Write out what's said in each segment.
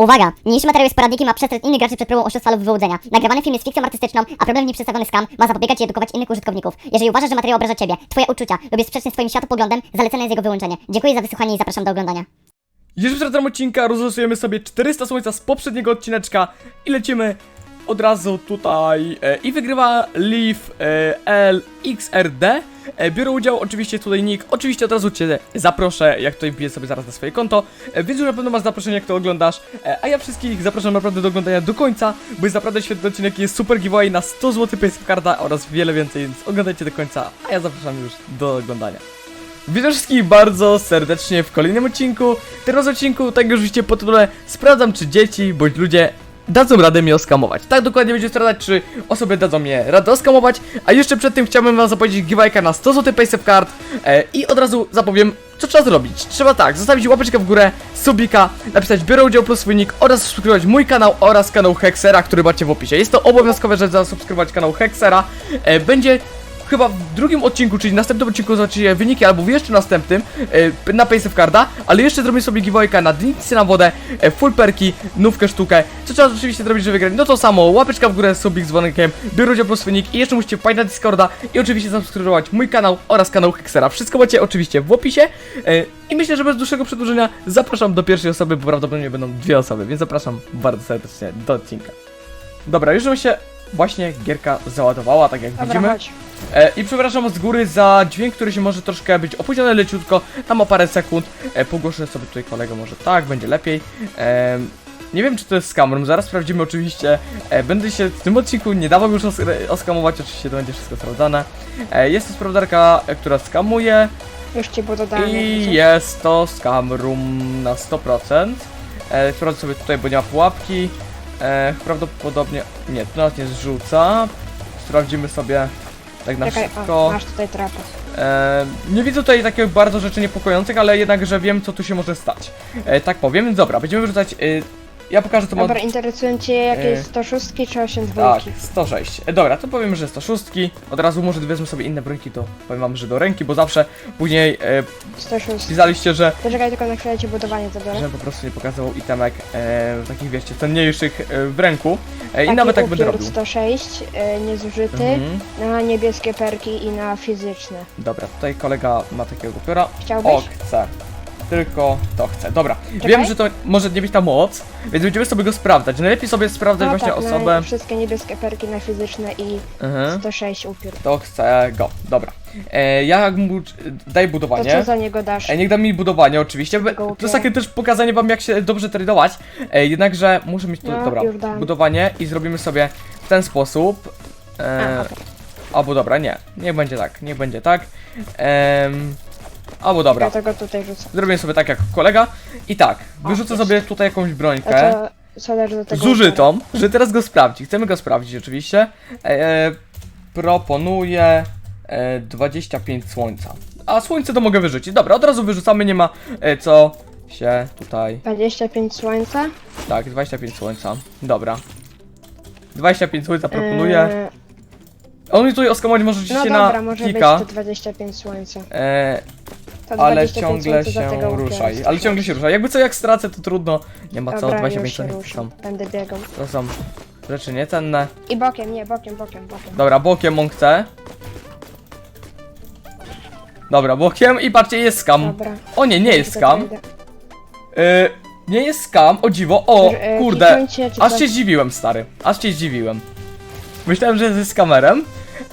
Uwaga! Niniejszy materiał jest poradnikiem, ma przestrzec innych graczy przed próbą oszustwa lub wyłudzenia. Nagrywany film jest fikcją artystyczną, a problem w przedstawiony skam ma zapobiegać i edukować innych użytkowników. Jeżeli uważasz, że materiał obraża Ciebie, Twoje uczucia lub jest sprzeczny z Twoim światopoglądem, zalecane jest jego wyłączenie. Dziękuję za wysłuchanie i zapraszam do oglądania. Już w tym odcinka rozlosujemy sobie 400 słońca z poprzedniego odcineczka i lecimy od razu tutaj e, i wygrywa Leaf e, LXRD. E, biorę udział oczywiście tutaj nick, oczywiście od razu Cię zaproszę, jak tutaj wbiję sobie zaraz na swoje konto, e, więc już na pewno masz zaproszenie jak to oglądasz, e, a ja wszystkich zapraszam naprawdę do oglądania do końca, bo jest naprawdę świetny odcinek, jest super giveaway na 100 zł carda oraz wiele więcej, więc oglądajcie do końca, a ja zapraszam już do oglądania. Witam wszystkich bardzo serdecznie w kolejnym odcinku. Teraz odcinku, tak już widzicie po tytule, sprawdzam czy dzieci bądź ludzie dadzą radę mnie oskamować. Tak dokładnie będzie sprawdzać, czy osoby dadzą mnie radę oskamować. A jeszcze przed tym chciałbym wam zapowiedzieć giveawayka na 100 zł Paysafe Card e, i od razu zapowiem, co trzeba zrobić. Trzeba tak, zostawić łapeczkę w górę, subika, napisać biorę udział plus swój nick oraz subskrybować mój kanał oraz kanał Hexera, który macie w opisie. Jest to obowiązkowe, że zasubskrybować kanał Hexera. E, będzie chyba w drugim odcinku, czyli następnym odcinku zobaczycie wyniki, albo w jeszcze następnym e, na Pace of Carda, ale jeszcze zrobię sobie giveawayka na drinksy na wodę, e, full perki, nówkę sztukę. Co trzeba oczywiście zrobić, żeby wygrać? No to samo, łapeczka w górę, subik z dzwonkiem, biorę udział po swój nick i jeszcze musicie wpaść na Discorda i oczywiście zasubskrybować mój kanał oraz kanał Hexera. Wszystko macie oczywiście w opisie e, i myślę, że bez dłuższego przedłużenia zapraszam do pierwszej osoby, bo prawdopodobnie będą dwie osoby, więc zapraszam bardzo serdecznie do odcinka. Dobra, już się właśnie gierka załadowała, tak jak Dobra, widzimy. chodź. E, I przepraszam z góry za dźwięk, który się może troszkę być opóźniony leciutko, tam o parę sekund. E, pogłoszę sobie tutaj kolegę, może tak, będzie lepiej. E, nie wiem, czy to jest scam zaraz sprawdzimy oczywiście. E, będę się w tym odcinku nie dawał już os oskamować, oczywiście to będzie wszystko sprawdzane. E, jest to sprawdarka, e, która skamuje Już ci było dodane. i jest to scam room na 100%. E, sprawdzę sobie tutaj, bo nie ma pułapki. E, prawdopodobnie, nie, to nas nie zrzuca. Sprawdzimy sobie tak na Czekaj, szybko. o, masz tutaj trapa. E, nie widzę tutaj takich bardzo rzeczy niepokojących, ale jednakże wiem, co tu się może stać. E, tak powiem, dobra, będziemy wyrzucać. E, ja pokażę to Dobra, interesują cię jakieś e, 106 czy 8 Tak, dwójki? 106. E, dobra, to powiem, że 106. Od razu może wezmę sobie inne brońki, to powiem wam, że do ręki, bo zawsze później e, 106. pisaliście, że, Poczekaj tylko na chwilę ci budowanie zabiorę. że po prostu nie pokazywał itemek e, takich, wiecie, cenniejszych e, w ręku. E, I Taki nawet tak będę upiór robił. 106, y, niezużyty, Mhm. na niebieskie perki i na fizyczne. Dobra, tutaj kolega ma takiego upiora. Chciałbyś? O, chce. Tylko to chce. Dobra, Czekaj. wiem, że to może nie być ta moc, więc będziemy sobie go sprawdzać. Najlepiej sobie sprawdzać No właśnie tak, osobę. na wszystkie niebieskie perki na fizyczne i Mhm. 106 upiór. To chce go. Dobra. E, ja mu daj To budowanie. co za niego dasz? E, niech da mi budowanie oczywiście. To jest takie też pokazanie wam jak się dobrze tradować. E, jednakże muszę mieć tu, No, dobra, już dam. budowanie i zrobimy sobie w ten sposób. E, A, okej. albo dobra, nie. Niech będzie tak, niech będzie tak. Em, albo dobra. Ja tego tutaj rzucę. Zrobię sobie tak jak kolega. I tak, wyrzucę sobie tutaj jakąś brońkę. do tego? Zużytą, że teraz go sprawdzi. Chcemy go sprawdzić oczywiście. E, proponuję e, 25 słońca. A słońce to mogę wyrzucić. Dobra, od razu wyrzucamy, nie ma e, co się tutaj. 25 słońca. Tak, 25 słońca. Dobra. 25 słońca proponuję. Eee, On mi tutaj oskamować może no dobra, na może być to 25 słońca. E, ale 25 ciągle za się tego rusza. upiora. Ale ciągle się rusza. Jakby co jak stracę, to trudno. Nie ma co, Dobra, 25 już się słońca. ruszam. Są, Będę biegał. to są rzeczy niecenne. I bokiem, nie, bokiem, bokiem, bokiem. Dobra, bokiem on chce. Dobra, bokiem i patrzcie, jest skam. Dobra. O nie, nie jest skam. Y, nie jest skam, o dziwo. O, E, kurde. czy Aż coś- się zdziwiłem, stary. Aż się zdziwiłem. Myślałem, że jest z kamerem.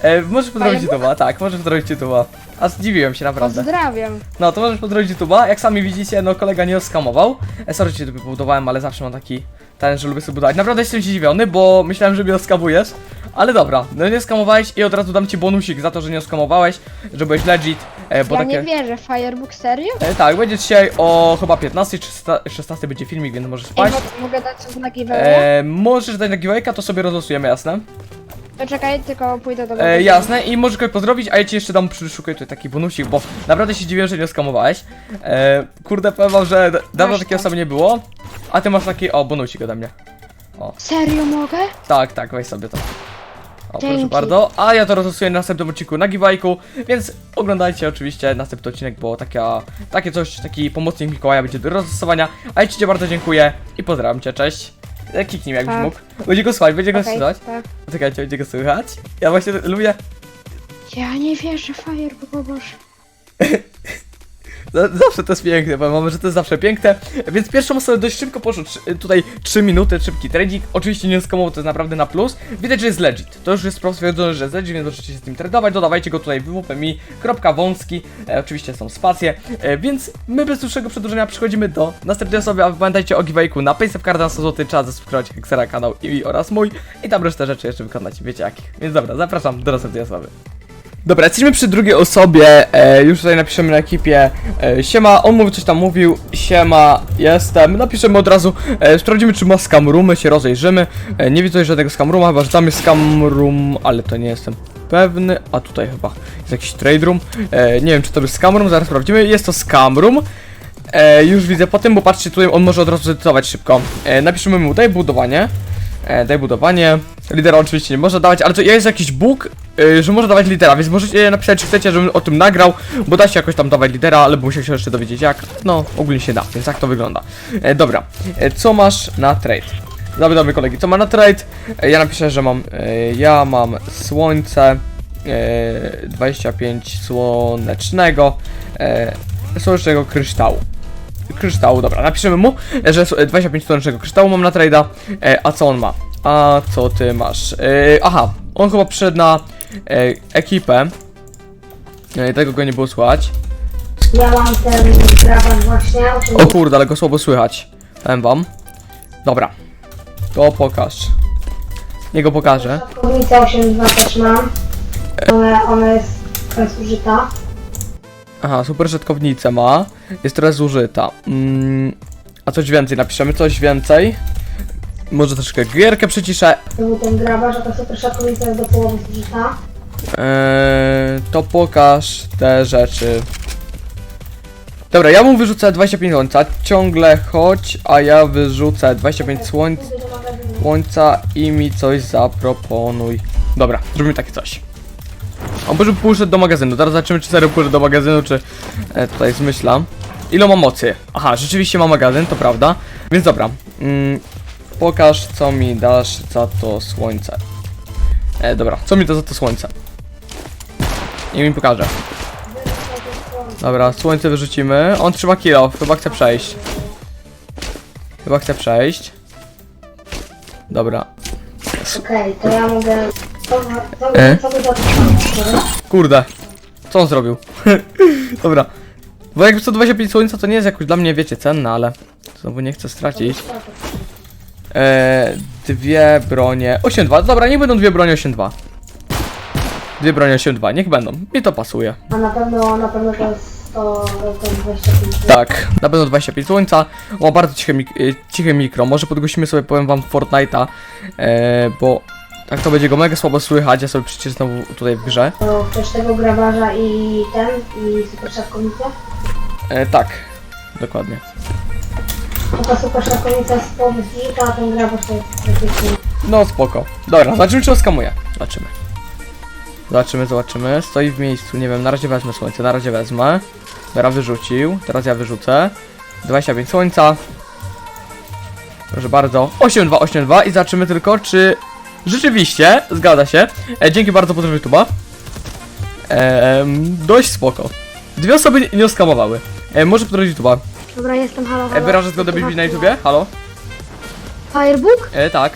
E, możesz podrobić YouTube'a, tak, możesz podrobić YouTube'a. Aż zdziwiłem się, naprawdę. Pozdrawiam. No, to możesz podrobić YouTube'a. Jak sami widzicie, no kolega nie oskamował. E, sorry, że cię tu pobudowałem, ale zawsze mam taki talent, że lubię sobie budować. Naprawdę jestem zdziwiony, bo myślałem, że mnie oskamujesz. Ale dobra, no nie skamowałeś i od razu dam ci bonusik za to, że nie oskamowałeś, że byłeś legit, e, bo ja takie... nie wierzę, Firebook serio? E, tak, będzie dzisiaj o chyba 15 czy 16 będzie filmik, więc możesz Ej, spać. mo- mogę dać coś na giveaway? E, możesz dać na giveawayka, to sobie rozlosujemy, jasne? Czekaj, tylko pójdę do E, jasne, i możesz kogoś pozdrowić, a ja ci jeszcze dam, przyszukaj tutaj taki bonusik, bo naprawdę się dziwiłem, że nie oskamowałeś. E, kurde, powiem wam, że d- dawno Masz takiej to. osoby nie było, a ty masz taki, o, bonusik ode mnie. Serio mogę? Tak, tak, weź sobie to. O, proszę Dzięki. bardzo. A ja to rozlosuję na następnym odcinku na Giwajku, więc oglądajcie oczywiście następny odcinek, bo taka, takie coś, taki pomocnik Mikołaja będzie do rozlosowania. A ja ci bardzo dziękuję i pozdrawiam cię, cześć. E, Kiknij jakbyś Pa. mógł. Będzie go słuchać, będzie go Okej, słuchać. tak. Czekajcie, będzie go słychać. Ja właśnie lubię. Ja nie wierzę, Firebook, o Boże. Z- Zawsze to jest piękne, bo mamy, że to jest zawsze piękne. Więc pierwszą osobę dość szybko poszło. Tutaj 3 minuty, szybki trading. Oczywiście nie to jest naprawdę na plus. Widać, że jest legit. To już jest stwierdzone, że jest legit, więc możecie się z nim tradować. Dodawajcie go tutaj www.mi.wąski. E, oczywiście są spacje. E, więc my bez dłuższego przedłużenia przechodzimy do następnej osoby. A pamiętajcie o giveawayku na Paysafe Card na 100 zł. Trzeba zasubskrybować Hexera kanał i oraz mój. I tam resztę rzeczy jeszcze wykonać. Wiecie jakich. Więc dobra, zapraszam do następnej osoby. Dobra, jesteśmy przy drugiej osobie, e, już tutaj napiszemy na ekipie e, Siema, on mówi coś tam mówił, siema, jestem, napiszemy od razu, e, sprawdzimy czy ma scam się rozejrzymy, e, nie widzę żadnego scam rooma, chyba że tam jest scam room, ale to nie jestem pewny, a tutaj chyba jest jakiś trade room, e, nie wiem czy to jest scam room, zaraz sprawdzimy, jest to scam room, e, już widzę po tym, bo patrzcie tutaj, on może od razu zedytować szybko, e, napiszemy mu daj budowanie, E, daj budowanie. Lidera oczywiście nie można dawać, ale to jest jakiś bóg, y, że może dawać lidera, więc możecie napisać, czy chcecie, żebym o tym nagrał, bo da się jakoś tam dawać lidera, ale musicie się jeszcze dowiedzieć jak. No, ogólnie się da, więc tak to wygląda. E, dobra, e, co masz na trade? Dobry kolegi, co ma na trade? E, ja napiszę, że mam, e, ja mam słońce, e, 25 słonecznego, e, słonecznego kryształu kryształu, dobra, napiszemy mu, e, że s- 25 słonecznego kryształu mam na trade'a, e, a co on ma? A co ty masz? E, aha, on chyba przyszedł na e, ekipę, e, tego go nie było słychać. Ja mam ten graban właśnie, O kurde, ale go słabo słychać, powiem wam. Dobra, to pokaż. Nie go pokażę. Szatkowica 8.2 też mam. Ona, ona jest, to jest użyta. Aha, super rzadkownicę ma, jest teraz zużyta. Mm, a coś więcej, napiszemy coś więcej. Może troszkę gierkę przyciszę, To był ten grabarz, a ta super szatkowica jest do połowy zużyta. Eee, to pokaż te rzeczy. Dobra, ja mu wyrzucę 25 słońca, ciągle chodź, a ja wyrzucę 25 słońc, Pójdę do magazynu. słońca i mi coś zaproponuj. Dobra, zrobimy takie coś. On może pójść do magazynu, teraz zobaczymy czy serio pójdę do magazynu, czy e, tutaj zmyślam. Ile ma mocy? Aha, rzeczywiście ma magazyn, to prawda. Więc dobra, mm, pokaż co mi dasz za to słońce. E, dobra, co mi to za to słońce? Nie mi pokaże. Dobra, słońce wyrzucimy. On trzyma kilo, chyba chce przejść. Chyba chce przejść. Dobra. Okej, to ja mogę... Co, co, E? co by za to stało? Kurde. Co on zrobił? Dobra. Bo jakby 125 słońca to nie jest jakoś dla mnie, wiecie, cenne, ale znowu nie chcę stracić. Eee, dwie bronie 8-2. Dobra, niech będą dwie bronie 8-2. Dwie bronie 8-2, niech będą. Mi to pasuje. A na pewno, na pewno to jest 100, to jest 25. Tak, na pewno 25 słońca. Ma bardzo ciche, mik y, ciche mikro. Może podgłosimy sobie, powiem wam, Fortnite'a, e, bo tak to będzie go mega słabo słychać. Ja sobie przecież znowu tutaj w grze. To chcesz tego grabarza i ten, i super szatkowicę? E, tak, dokładnie. Ta super szatkowica jest z połowy zużyta, a ten jest praktycznie... No spoko. Dobra, zobaczymy czy oskamuje. Zobaczymy. Zobaczymy, zobaczymy. Stoi w miejscu, nie wiem, na razie wezmę słońce, na razie wezmę. Teraz wyrzucił, teraz ja wyrzucę. 25 słońca. Proszę bardzo. 8-2, 8-2 i zobaczymy tylko, czy rzeczywiście zgadza się. E, dzięki bardzo, pozdrawiam YouTube'a. Ehm, dość spoko. Dwie osoby nie, oskamowały. E, może pozdrowić YouTube'a. Dobra, jestem, halo, E, halo. wyrażę zgodę, byś być na YouTubie? Halo? Firebook? E, tak.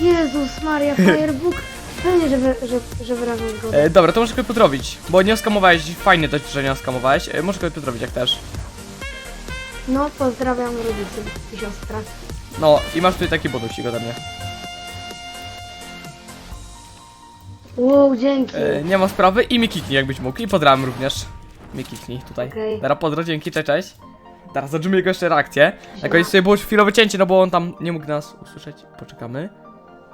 Jezus Maria, Firebook. Pewnie, że, wy, że, że wyrażam zgodę. E, dobra, to możesz kogoś pozdrowić, bo nie oskamowałeś, fajnie to, że nie oskamowałeś. E, możesz kogoś pozdrowić jak też. No, pozdrawiam rodziców i siostrę. No i masz tutaj taki bonusik ode mnie. Wow, dzięki. E, nie ma sprawy i mi kiknij jakbyś mógł i pozdrawiam również. Mi kiknij tutaj. Okej. Teraz pozdro, dzięki, cześć, cześć. Teraz zobaczymy jego jeszcze reakcję. Na koniec sobie było chwilowe cięcie, no bo on tam nie mógł nas usłyszeć. Poczekamy.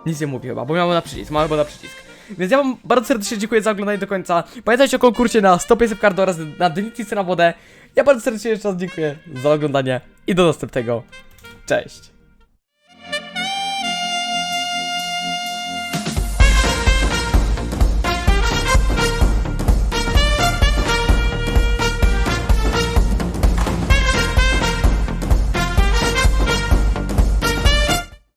Nic nie mówi chyba, bo miał na przycisk, mamy bo na przycisk. Więc ja wam bardzo serdecznie dziękuję za oglądanie do końca. Pamiętajcie o konkursie na 100 PSF Card oraz na Dynitice na wodę. Ja bardzo serdecznie jeszcze raz dziękuję za oglądanie i do następnego. Cześć.